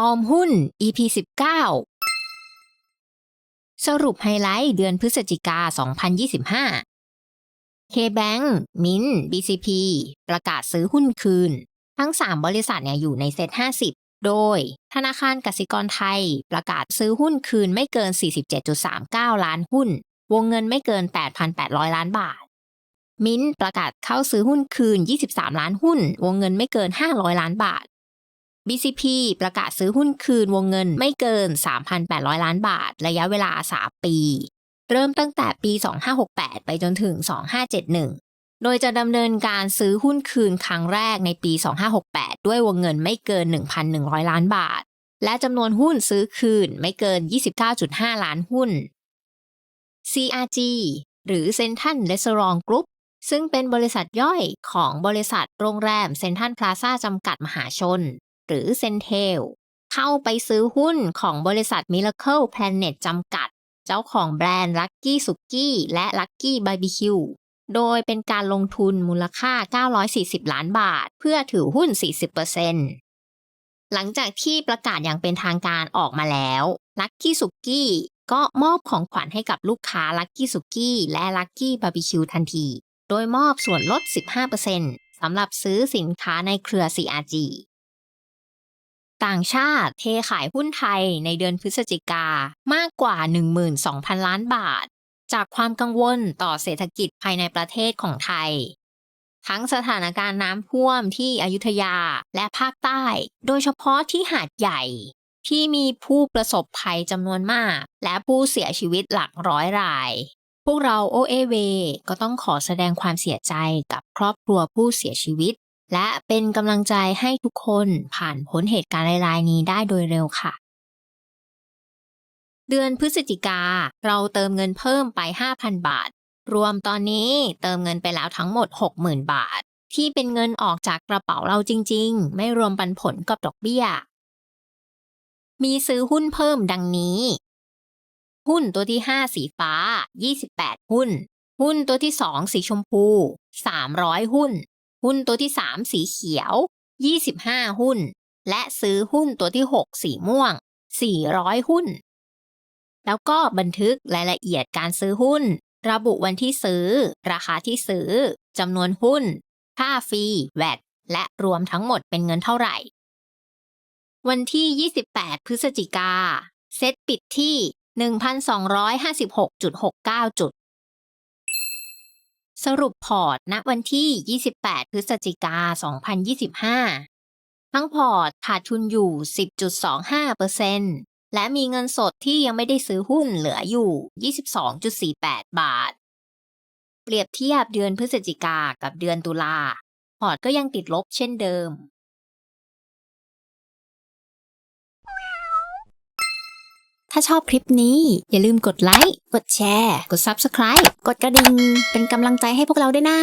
ออมหุ้น EP 19 สรุปไฮไลท์เดือนพฤศจิกา 2025 K-Bank มิน BCP ประกาศซื้อหุ้นคืน ทั้ง 3 บริษัทเนี่ยอยู่ในเซ็ต50 โดย ธนาคารกสิกรไทยประกาศซื้อหุ้นคืนไม่เกิน 47.39 ล้านหุ้น วงเงินไม่เกิน 8,800 ล้านบาท มินประกาศเข้าซื้อหุ้นคืน 23 ล้านหุ้น วงเงินไม่เกิน 500 ล้านบาท BCP ประกาศซื้อหุ้นคืนวงเงินไม่เกิน 3,800 ล้านบาท ระยะเวลา 3 ปี เริ่มตั้งแต่ปี 2568 ไปจนถึง 2571 โดยจะดำเนินการซื้อหุ้นคืนครั้งแรกในปี 2568 ด้วยวงเงินไม่เกิน 1,100 ล้านบาท และจำนวนหุ้นซื้อคืนไม่เกิน 29.5 ล้านหุ้น CRG หรือ Central Restaurant Group ซึ่งเป็นบริษัทย่อยของบริษัทโรงแรมเซนทรัลพลาซาจำกัดมหาชน หรือเซนเทลเข้าไปซื้อหุ้นของบริษัท Miracle Planet จำกัด เจ้าของแบรนด์ Lucky Suki และ Lucky BBQ โดยเป็นการลงทุนมูลค่า 940 ล้านบาท เพื่อถือหุ้น 40%หลังจากที่ประกาศอย่างเป็นทางการออกมาแล้ว Lucky Suki ก็มอบของขวัญให้กับลูกค้า Lucky Suki และ Lucky BBQ ทันที โดยมอบส่วนลด 15%สำหรับซื้อสินค้าในเครือ CRG ต่างชาติเทขายหุ้นไทยในเดือนพฤศจิกามากกว่า 12,000 ล้านบาท จากความกังวลต่อเศรษฐกิจภายในประเทศของไทย ทั้งสถานการณ์น้ำท่วมที่อยุธยาและภาคใต้ โดยเฉพาะที่หาดใหญ่ ที่มีผู้ประสบภัยจำนวนมาก และผู้เสียชีวิตหลักร้อยราย พวกเรา OAV ก็ต้องขอแสดงความเสียใจกับครอบครัวผู้เสียชีวิต และเป็นกำลังใจให้ทุกคนผ่านพ้นเหตุการณ์รายๆนี้ได้โดยเร็วค่ะ เดือนพฤศจิกาเราเติมเงินเพิ่มไป 5,000 บาท รวมตอนนี้เติมเงินไปแล้วทั้งหมด 60,000 บาท ที่เป็นเงินออกจากกระเป๋าเราจริง ๆ ไม่รวมปันผลกับดอกเบี้ย มีซื้อหุ้นเพิ่มดังนี้ หุ้นตัวที่ 5 สีฟ้า 28 หุ้น หุ้นตัวที่ 2 สีชมพู 300 หุ้น หุ้นตัวที่ 3 สีเขียว 25 หุ้น และซื้อหุ้นตัวที่ 6 สีม่วง 400 หุ้น แล้วก็บันทึกรายละเอียดการซื้อหุ้น ระบุวันที่ซื้อ ราคาที่ซื้อจำนวนหุ้น ค่าฟรีแวดและรวมทั้งหมดเป็นเงินเท่าไหร่ วันที่ 28 พฤศจิกา เซตปิดที่ 1,256.69 จุด สรุปพอร์ตณวันที่ 28 พฤศจิกา 2025 ทั้งพอร์ตขาดทุนอยู่ 10.25%และมีเงินสดที่ยังไม่ได้ซื้อหุ้นเหลืออยู่ 22.48 บาท เปรียบเทียบเดือนพฤศจิกากับเดือนตุลา พอร์ตก็ยังติดลบเช่นเดิม ถ้าชอบคลิปนี้ อย่าลืมกดไลค์ กดแชร์ กด Subscribe กดกระดิ่ง เป็นกำลังใจให้พวกเราด้วยนะ